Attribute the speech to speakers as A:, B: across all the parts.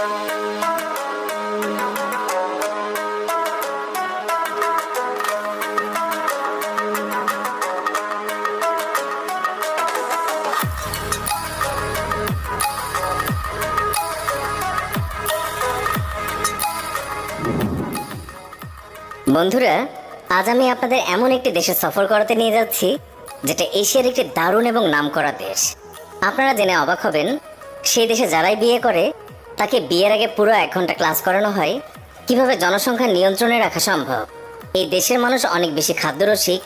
A: বন্ধুরা, আজ আমি আপনাদের এমন একটি দেশে সফর করাতে নিয়ে যাচ্ছি, যেটা এশিয়ার একটি দারুণ এবং নামকরা দেশ। আপনারা জেনে অবাক হবেন, সেই দেশে যারাই বিয়ে করে তাকে বিয়ের আগে পুরো এক ঘণ্টা ক্লাস করানো হয়, কীভাবে জনসংখ্যা নিয়ন্ত্রণে রাখা সম্ভব? এই দেশের মানুষ অনেক বেশি খাদ্যরসিক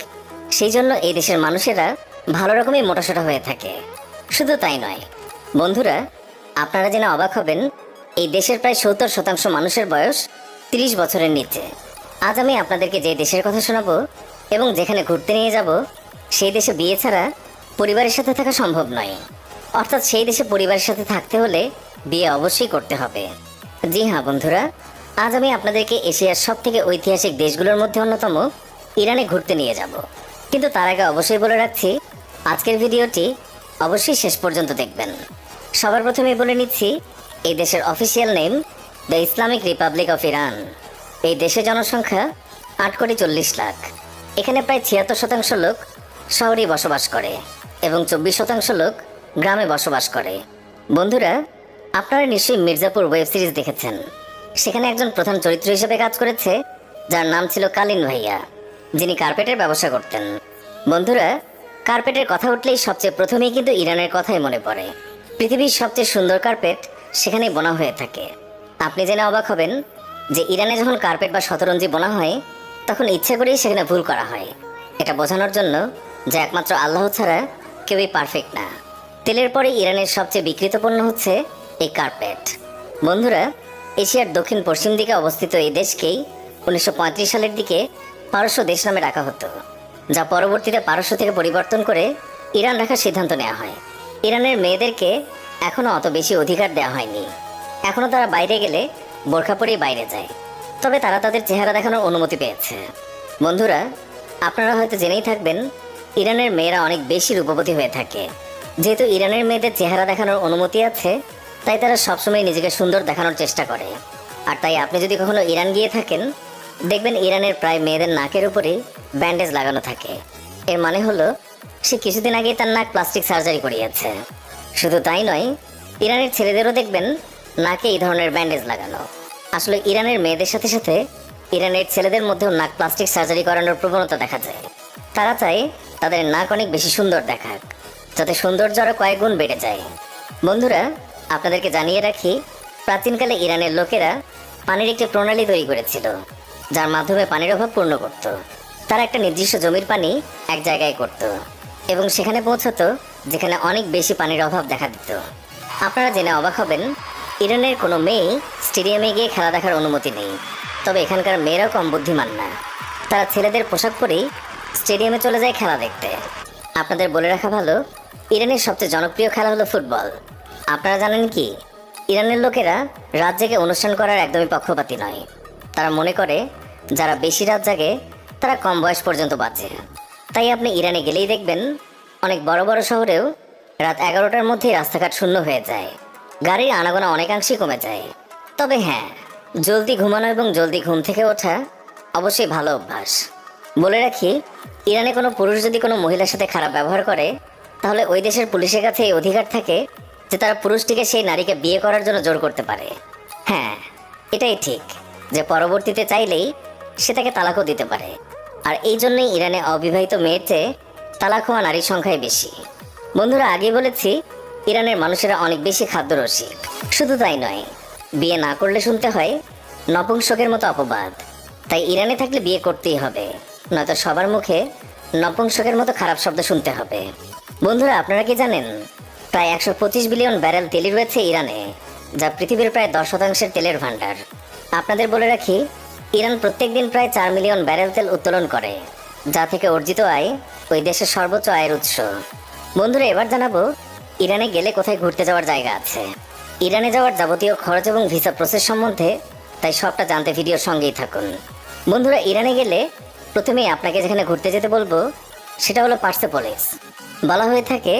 A: সেই জন্য এই দেশের মানুষেরা ভালো রকমই মোটাসোটা হয়ে থাকে। শুধু তাই নয়, বন্ধুরা, আপনারা জেনে অবাক হবেন, এই দেশের প্রায় সত্তর শতাংশ মানুষের বয়স তিরিশ বছরের নিচে। আজ আমি আপনাদেরকে যে দেশের কথা শোনাবো এবং যেখানে ঘুরতে নিয়ে যাব, সেই দেশে বিয়ে ছাড়া পরিবারের সাথে থাকা সম্ভব নয়। অর্থাৎ সেই দেশে পরিবারের সাথে থাকতে হলে বিয়ে অবশ্যই করতে হবে। জি হ্যাঁ বন্ধুরা, আজ আমি আপনাদেরকে এশিয়ার সব থেকে ঐতিহাসিক দেশগুলোর মধ্যে অন্যতম ইরানে ঘুরতে নিয়ে যাব। কিন্তু তার আগে অবশ্যই বলে রাখছি, আজকের ভিডিওটি অবশ্যই শেষ পর্যন্ত দেখবেন। সবার প্রথমে বলে নিচ্ছি, এই দেশের official name the Islamic republic of Iran. এই দেশে জনসংখ্যা আট কোটি চল্লিশ লাখ। এখানে প্রায় ছিয়াত্তর শতাংশ লোক শহরে বসবাস করে এবং চব্বিশ শতাংশ লোক গ্রামে বসবাস করে। বন্ধুরা আপনারা নিশ্চয়ই মির্জাপুর ওয়েব সিরিজ দেখেছেন। সেখানে একজন প্রধান চরিত্র হিসেবে কাজ করেছে, যার নাম ছিল কালিন ভাইয়া, যিনি কার্পেটের ব্যবসা করতেন। বন্ধুরা, কার্পেটের কথা উঠলেই সবচেয়ে প্রথমেই কিন্তু ইরানের কথাই মনে পড়ে। পৃথিবীর সবচেয়ে সুন্দর কার্পেট সেখানেই বোনা হয়ে থাকে। আপনি জেনে অবাক হবেন যে ইরানে যখন কার্পেট বা শতরঞ্জি বোনা হয়, তখন ইচ্ছে করেই সেখানে ভুল করা হয়। এটা বোঝানোর জন্য যে একমাত্র আল্লাহ ছাড়া কেউই পারফেক্ট না। তেলের পরে ইরানের সবচেয়ে বিকৃত পণ্য হচ্ছে এই কার্পেট বন্ধুরা, এশিয়ার দক্ষিণ পশ্চিম দিকে অবস্থিত এই দেশকেই উনিশশো পঁয়ত্রিশ সালের দিকে পারস্য দেশ নামে রাখা হতো, যা পরবর্তীতে পারস্য থেকে পরিবর্তন করে ইরান রাখার সিদ্ধান্ত নেওয়া হয়। ইরানের মেয়েদেরকে এখনও অত বেশি অধিকার দেওয়া হয়নি। এখনও তারা বাইরে গেলে বোরখা পরেই বাইরে যায়। তবে তারা তাদের চেহারা দেখানোর অনুমতি পেয়েছে। বন্ধুরা, আপনারা হয়তো জেনেই থাকবেন, ইরানের মেয়েরা অনেক বেশি রূপবতী হয়ে থাকে। যেহেতু ইরানের মেয়েদের চেহারা দেখানোর অনুমতি আছে তাই তারা সবসময় নিজেকে সুন্দর দেখানোর চেষ্টা করে। আর তাই আপনি যদি কখনো ইরান গিয়ে থাকেন, দেখবেন ইরানের প্রায় মেয়েদের নাকের উপরে ব্যান্ডেজ লাগানো থাকে। এর মানে হলো, সে কিছুদিন আগে তার নাক প্লাস্টিক সার্জারি করিয়েছে। শুধু তাই নয়, ইরানের ছেলেদেরও দেখবেন নাকে এই ধরনের ব্যান্ডেজ লাগানো। আসলে ইরানের মেয়েদের সাথে সাথে ইরানের ছেলেদের মধ্যেও নাক প্লাস্টিক সার্জারি করানোর প্রবণতা দেখা যায়। তারা চায় তাদের নাক অনেক বেশি সুন্দর দেখাক, যাতে সৌন্দর্য আরও কয়েক গুণ বেড়ে যায়। বন্ধুরা আপনাদেরকে জানিয়ে রাখি, প্রাচীনকালে ইরানের লোকেরা পানির একটি প্রণালী তৈরি করেছিল, যার মাধ্যমে পানির অভাব পূর্ণ করত। তারা একটা নির্দিষ্ট জমির পানি এক জায়গায় করত এবং সেখানে পৌঁছতো, যেখানে অনেক বেশি পানির অভাব দেখা দিত। আপনারা জেনে অবাক হবেন, ইরানের কোনো মেয়ে স্টেডিয়ামে গিয়ে খেলা দেখার অনুমতি নেই। তবে এখানকার মেয়েরাও কম বুদ্ধিমান না। তারা ছেলেদের পোশাক পরেই স্টেডিয়ামে চলে যায় খেলা দেখতে। আপনাদের বলে রাখা ভালো, ইরানের সবচেয়ে জনপ্রিয় খেলা হলো ফুটবল। আপনারা জানেন কি? ইরানের লোকেরা রাত জেগে অনুষ্ঠান করার একদমই পক্ষপাতী নয়। তারা মনে করে, যারা বেশি রাত জাগে, তারা কম বয়স পর্যন্ত বাঁচে। তাই আপনি ইরানে গেলেই দেখবেন, অনেক বড় বড় শহরেও রাত এগারোটার মধ্যেই রাস্তাঘাট শূন্য হয়ে যায়। গাড়ির আনাগোনা অনেকাংশেই কমে যায়। তবে হ্যাঁ জলদি ঘুমানো এবং জলদি ঘুম থেকে ওঠা অবশ্যই ভালো অভ্যাস। বলে রাখি, ইরানে কোনো পুরুষ যদি কোনো মহিলার সাথে খারাপ ব্যবহার করে, তাহলে ওই দেশের পুলিশের কাছে এই অধিকার থাকে যে তারা পুরুষটিকে সেই নারীকে বিয়ে করার জন্য জোর করতে পারে। হ্যাঁ এটাই ঠিক যে পরবর্তীতে চাইলেই সে তাকে তালাকও দিতে পারে। আর এই জন্যই ইরানে অবিবাহিত চেয়ে তালাক হওয়া নারীর সংখ্যাই বেশি। বন্ধুরা আগে বলেছি, ইরানের মানুষেরা অনেক বেশি খাদ্যরসিক। শুধু তাই নয়, বিয়ে না করলে শুনতে হয় নপুংসকের মতো অপবাদ। তাই ইরানে থাকলে বিয়ে করতেই হবে, নয়তো সবার মুখে নপুংসকের মতো খারাপ শব্দ শুনতে হবে। বন্ধুরা, আপনারা কি জানেন প্রায় একশো পঁচিশ বিলিয়ন ব্যারেল তেল রয়েছে ইরানে, যা পৃথিবীর প্রায় দশ শতাংশের তেলের ভাণ্ডার। আপনাদের বলে রাখি, ইরান প্রত্যেকদিন প্রায় চার মিলিয়ন ব্যারেল তেল উত্তোলন করে, যা থেকে অর্জিত আয় ওই দেশের সর্বোচ্চ আয়ের উৎস। বন্ধুরা, এবার জানাব, ইরানে গেলে কোথায় ঘুরতে যাওয়ার জায়গা আছে? ইরানে যাওয়ার যাবতীয় খরচ এবং ভিসা প্রসেস সম্বন্ধে, তাই সবটা জানতে ভিডিওর সঙ্গেই থাকুন। বন্ধুরা, ইরানে গেলে প্রথমেই আপনাকে যেখানে ঘুরতে যেতে বলব, সেটা হলো পার্সেপোলিস। বলা হয়ে থাকে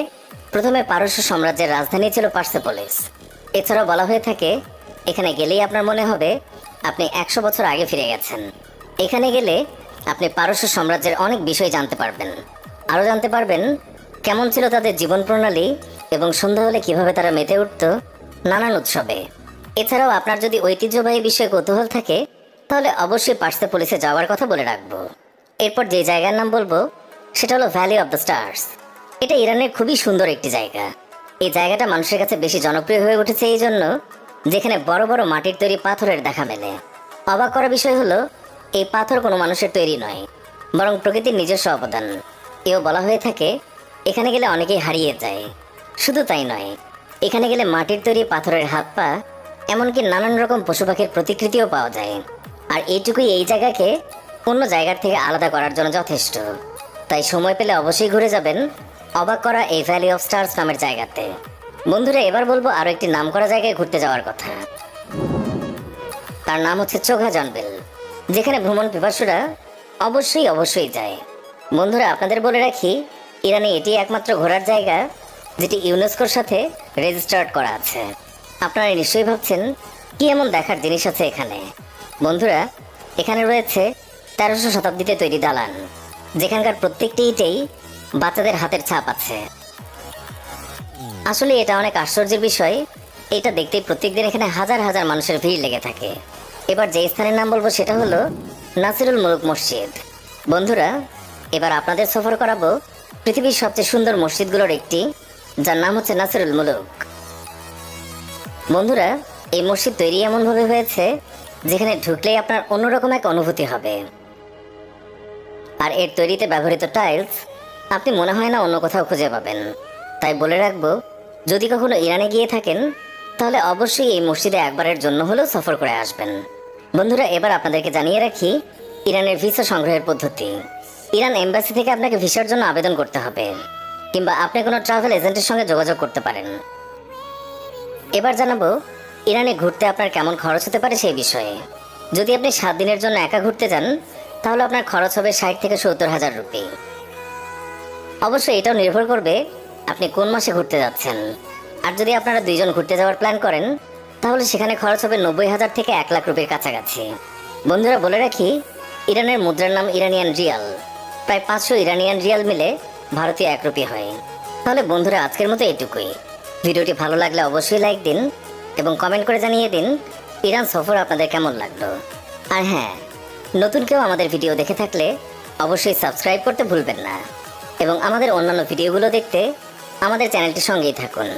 A: প্রথমে পারস্য সাম্রাজ্যের রাজধানী ছিল পার্সেপোলিস। এছাড়াও বলা হয়ে থাকে, এখানে গেলেই আপনার মনে হবে আপনি একশো বছর আগে ফিরে গেছেন। এখানে গেলে আপনি পারস্য সাম্রাজ্যের অনেক বিষয় জানতে পারবেন। আরও জানতে পারবেন কেমন ছিল তাদের জীবন প্রণালী এবং সন্ধ্যা হলে কীভাবে তারা মেতে উঠত নানান উৎসবে। এছাড়াও আপনার যদি ঐতিহ্যবাহী বিষয়ে কৌতূহল থাকে, তাহলে অবশ্যই পার্সে পুলিশে যাওয়ার কথা বলে রাখব। এরপর যে জায়গার নাম বলব, সেটা হলো ভ্যালি অফ দ্য স্টার্স এটা ইরানের খুবই সুন্দর একটি জায়গা। এই জায়গাটা মানুষের কাছে বেশি জনপ্রিয় হয়ে উঠেছে এই জন্য যেখানে বড় বড় মাটির তৈরি পাথরের দেখা মেলে। অবাক করা বিষয় হলো, এই পাথর কোনো মানুষের তৈরি নয়, বরং প্রকৃতির নিজস্ব অবদান। এও বলা হয়ে থাকে, এখানে গেলে অনেকেই হারিয়ে যায়। শুধু তাই নয়, এখানে গেলে মাটির তৈরি পাথরের হাত পা, এমনকি নানান রকম পশু পাখির প্রতিকৃতিও পাওয়া যায়। আর এইটুকুই এই জায়গাকে অন্য জায়গার থেকে আলাদা করার জন্য যথেষ্ট। তাই সময় পেলে অবশ্যই ঘুরে যাবেন। অবাক করা এই ভ্যালি অফ স্টার্স নামের জায়গাতে। বন্ধুরা, এবার বলব আরও একটি নাম করা জায়গায় ঘুরতে যাওয়ার কথা। তার নাম হচ্ছে চোখা জনবেল, যেখানে ভ্রমণ পিপাসুরা অবশ্যই অবশ্যই যায়। বন্ধুরা, আপনাদের বলে রাখি, ইরানে এটি একমাত্র ঘোরার জায়গা, যেটি ইউনেস্কোর সাথে রেজিস্টার্ড করা আছে। আপনারা নিশ্চয়ই ভাবছেন, কি এমন দেখার জিনিস আছে এখানে? বন্ধুরা, এখানে রয়েছে তেরোশো শতাব্দীতে তৈরি দালান, যেখানকার প্রত্যেকটি ইটেই বাচ্চাদের হাতের ছাপ আছে। আসলে এটা অনেক আশ্চর্যের বিষয়। এটা দেখতে প্রত্যেকদিন এখানে হাজার হাজার মানুষের ভিড় লেগে থাকে। এবার যে স্থানের নাম বলব সেটা হলো নাসিরুল মুলুক মসজিদ। বন্ধুরা, এবার আপনাদের সফর করাবো পৃথিবীর সবচেয়ে সুন্দর মসজিদগুলোর একটি, যার নাম হচ্ছে নাসিরুল মুলুক। বন্ধুরা, এই মসজিদ তৈরি এমনভাবে হয়েছে, যেখানে ঢুকলেই আপনার অন্যরকম এক অনুভূতি হবে। আর এর তৈরিতে ব্যবহৃত টাইলস আপনি মনে হয় না অন্য কোথাও খুঁজে পাবেন। তাই বলে রাখব, যদি কখনো ইরানে গিয়ে থাকেন, তাহলে অবশ্যই এই মসজিদে একবারের জন্য হলেও সফর করে আসবেন। বন্ধুরা, এবার আপনাদেরকে জানিয়ে রাখি, ইরানের ভিসা সংগ্রহের পদ্ধতি। ইরান এম্বাসি থেকে আপনাকে ভিসার জন্য আবেদন করতে হবে, কিংবা আপনি কোনো ট্রাভেল এজেন্টের সঙ্গে যোগাযোগ করতে পারেন। এবার জানাব, ইরানে ঘুরতে আপনার কেমন খরচ হতে পারে সেই বিষয়ে। যদি আপনি সাত দিনের জন্য একা ঘুরতে যান, তাহলে আপনার খরচ হবে ষাট থেকে সত্তর হাজার রুপি। অবশ্যই এটাও নির্ভর করবে আপনি কোন মাসে ঘুরতে যাচ্ছেন। আর যদি আপনারা দুইজন ঘুরতে যাওয়ার প্ল্যান করেন, তাহলে সেখানে খরচ হবে নব্বই হাজার থেকে এক লাখ রুপির কাছাকাছি। বন্ধুরা, বলে রাখি, ইরানের মুদ্রার নাম ইরানিয়ান রিয়াল। প্রায় পাঁচশো ইরানিয়ান রিয়াল মিলে ভারতীয় এক রুপি হয়। তাহলে বন্ধুরা, আজকের মতো এটুকুই। ভিডিওটি ভালো লাগলে অবশ্যই লাইক দিন এবং কমেন্ট করে জানিয়ে দিন ইরান সফর আপনাদের কেমন লাগল। আর হ্যাঁ নতুন কেউ আমাদের ভিডিও দেখে থাকলে অবশ্যই সাবস্ক্রাইব করতে ভুলবেন না। এবং আমাদের অন্যান্য ভিডিওগুলো দেখতে আমাদের চ্যানেলটির সঙ্গেই থাকুন।